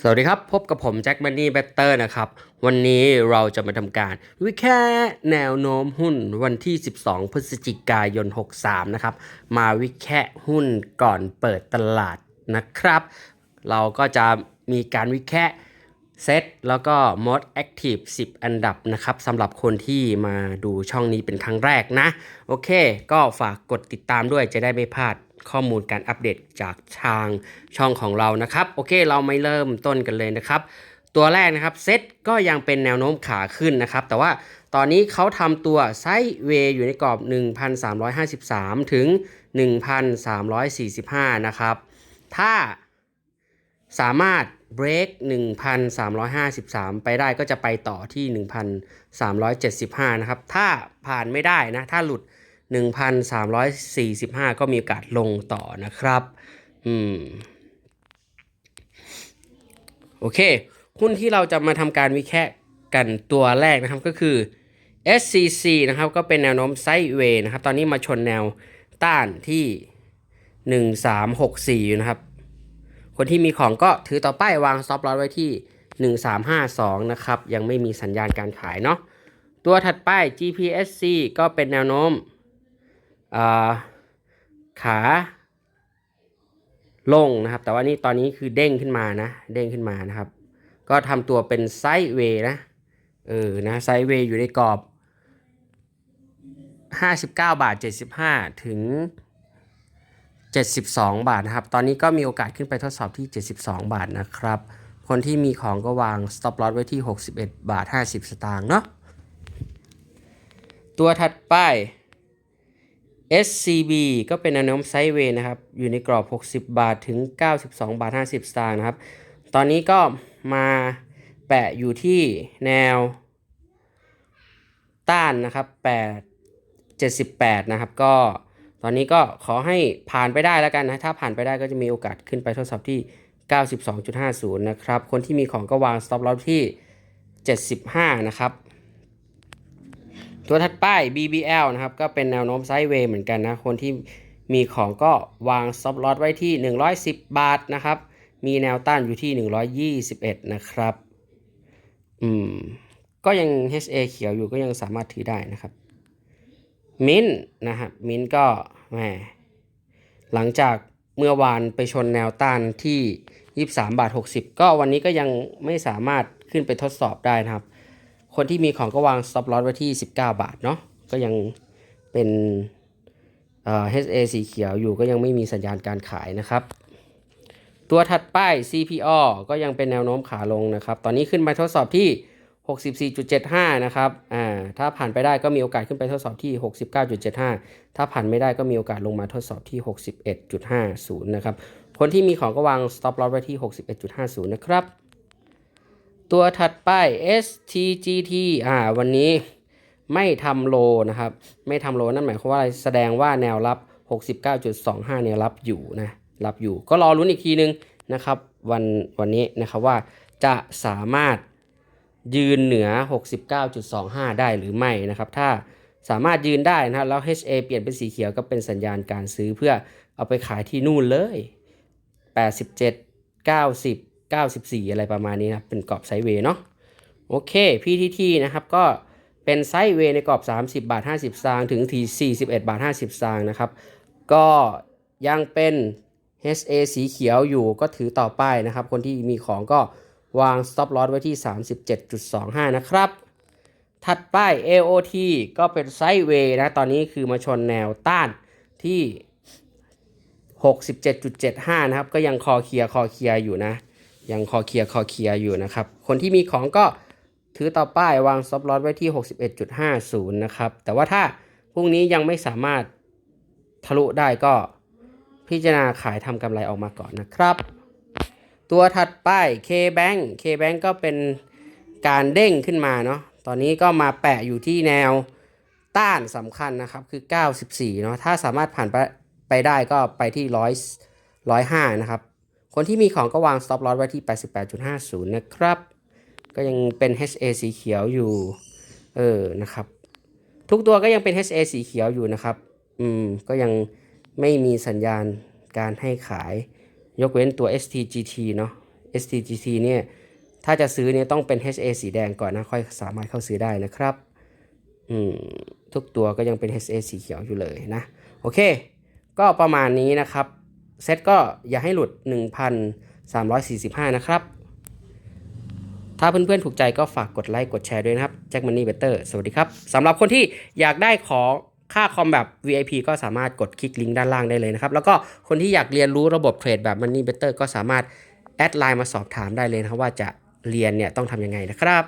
สวัสดีครับ พบกับผมแจ็คมันนี่แบตเตอร์นะครับ วันนี้เราจะมาทำการวิแค่แนวโน้มหุ้นวันที่ 12 พฤศจิกายน 63 นะครับ มาวิแค่หุ้นก่อนเปิดตลาดนะครับ เราก็จะมีการวิแค่เซตแล้วก็ Most Active 10 อันดับนะครับสำหรับคนที่มาดูช่องนี้เป็นครั้งแรกนะ โอเค ก็ฝากกดติดตามด้วยจะได้ไม่พลาด ข้อมูลการอัปเดตจากทางช่องของเรานะครับ โอเคเราไม่เริ่มต้นกันเลยนะครับ ตัวแรกนะครับเซตก็ยังเป็นแนวโน้มขาขึ้นนะครับ แต่ว่าตอนนี้เขาทำตัวไซด์เวย์อยู่ในกรอบ 1,353 ถึง 1,345 นะครับ ถ้าสามารถ break 1,353 ไปได้ก็จะไปต่อที่ 1,375 นะครับ ถ้าผ่านไม่ได้นะ ถ้าหลุด 1,345 ก็มีโอกาสลงต่อนะครับ อืม โอเค หุ้นที่เราจะมาทำการวิแคราะห์กันตัวแรกนะครับก็คือ SCC นะครับ ก็เป็นแนวโน้มไซด์เวย์นะครับ ตอนนี้มาชนแนวต้านที่ 1364 อยู่นะครับ คนที่มีของก็ถือต่อป้ายวางซอฟต์ลอสไว้ที่ 1352 นะครับ ยังไม่มีสัญญาณการขายเนาะตัวถัดไป GPSC ก็เป็นแนวโน้ม ขาลงนะครับ แต่ว่านี่ตอนนี้คือเด้งขึ้นมานะ เด้งขึ้นมานะครับ ก็ทำตัวเป็นไซด์เวย์นะ เออ นะไซด์เวย์อยู่ในกรอบ 59 บาท 75 ถึง 72 บาทนะครับ ตอนนี้ก็มีโอกาสขึ้นไปทดสอบที่ 72 บาทนะครับ คนที่มีของก็วาง stop loss ไว้ที่ 61 บาท 50 สตางค์เนาะ ตัวถัดไป SCB ก็เป็นแนวโน้มไซด์เวย์นะครับ อยู่ในกรอบ 60 บาทถึง 92 บาท 50 สตางค์นะครับ ตอนนี้ก็มาแปะอยู่ที่แนว ต้านนะครับ 8 78 นะครับ ก็ตอนนี้ก็ขอให้ผ่านไปได้แล้วกันนะ ถ้าผ่านไปได้ก็จะมีโอกาสขึ้นไปทดสอบที่ 92.50 นะครับ คนที่มีของก็วาง stop loss ที่ 75 นะครับ ตัวถัดไป BBL นะครับ ก็เป็นแนวโน้มไซด์เวย์เหมือนกันนะ คนที่มีของก็วาง stop loss ไว้ที่ 110 บาทนะครับ มีแนวต้านอยู่ที่ 121 นะครับ อืม ก็ยัง HA เขียวอยู่ก็ยังสามารถถือได้นะครับ มินนะครับ มินก็แหมหลังจากเมื่อวานไปชนแนวต้านที่ 23 บาท 60 ก็วันนี้ก็ยังไม่สามารถขึ้นไปทดสอบได้นะครับ คนที่มีของก็วาง stop loss ไว้ที่ 19 บาทเนาะก็ยังเป็นเอ่อ HA สีเขียวอยู่ก็ยังไม่มีสัญญาณการขายนะครับ ตัวถัดไป CPO ก็ยังเป็นแนวโน้มขาลงนะครับ ตอนนี้ขึ้นไปทดสอบที่ 64.75 นะครับอ่าถ้าผ่านไปได้ก็มีโอกาสขึ้นไปทดสอบที่ 69.75 ถ้าผ่านไม่ได้ก็มีโอกาสลงมาทดสอบที่ 61.50 นะครับ คนที่มีของก็วาง stop loss ไว้ที่ 61.50 นะครับ ตัวถัดไป STGT อ่า วันนี้ไม่ทำโลนะครับ ไม่ทำโลนั่นหมายความว่าอะไรแสดงว่าแนวรับ 69.25 เนี่ยรับอยู่นะ รับอยู่ ก็รอรุ้นอีกทีนึงนะครับ วันวันนี้นะครับว่าจะสามารถยืนเหนือ 69.25 ได้หรือไม่นะครับ ถ้าสามารถยืนได้นะแล้ว HA เปลี่ยนเป็นสีเขียวก็เป็นสัญญาณการซื้อเพื่อเอาไปขายที่นู่นเลย 87 90 94 อะไรประมาณนี้ครับเป็นกรอบไซด์เวย์เนาะโอเค PTT นะครับก็เป็นไซด์เวย์ในกรอบ 30 บาท 50 สตางค์ถึงที่41 บาท 50 สตางค์นะครับ ก็ยังเป็น HA สีเขียวอยู่ก็ถือต่อไปนะครับ คนที่มีของก็วาง stop loss ไว้ที่ 37.25 นะครับ ถัดไป AOT ก็เป็นไซด์เวย์นะ ตอนนี้คือมาชนแนวต้านที่ 67.75 นะครับ ก็ยังคอเคลียร์คอเคลียร์อยู่นะ ยังคอเคลียร์คอเคลียร์อยู่นะครับ คนที่มีของก็ถือต่อป้ายวาง stop loss ไว้ที่ 61.50 นะครับ แต่ว่าถ้าพรุ่งนี้ยังไม่สามารถทะลุได้ก็พิจารณาขายทำกำไรออกมาก่อนนะครับ ตัวถัดไป K-Bank K-Bank ก็เป็นการเด้งขึ้นมาเนาะ ตอนนี้ก็มาแปะอยู่ที่แนวต้านสำคัญนะครับคือ 94 เนาะ ถ้าสามารถผ่านไปไปได้ก็ไปที่ 100 105 นะครับ คนที่มีของก็วาง stop loss ไว้ที่ 88.50 นะครับ ก็ยังเป็น HA สีเขียวอยู่ เออ นะครับ ทุกตัวก็ยังเป็น HA สีเขียวอยู่นะครับ อืม ก็ยังไม่มีสัญญาณการให้ขาย ยกเว้นตัว STGT เนาะ STGT เนี่ย ถ้าจะซื้อเนี่ยต้องเป็น HA สีแดงก่อนนะ ค่อยสามารถเข้าซื้อได้นะครับ อืม ทุกตัวก็ยังเป็น HA สีเขียวอยู่เลยนะ โอเค ก็ประมาณนี้นะครับ เซตก็อย่าให้หลุด 1,345 นะครับ ถ้าเพื่อนๆถูกใจก็ฝากกดไลค์กดแชร์ด้วยนะครับแจ็คมันนี่เบเตอร์สวัสดีครับสำหรับคนที่อยากได้ของค่าคอมแบบ VIP ก็สามารถกดคลิกลิงก์ด้านล่างได้เลยนะครับ แล้วก็คนที่อยากเรียนรู้ระบบเทรดแบบ Money Better ก็สามารถแอดไลน์มาสอบถามได้เลยนะครับว่าจะเรียนเนี่ยต้องทำยังไงนะครับ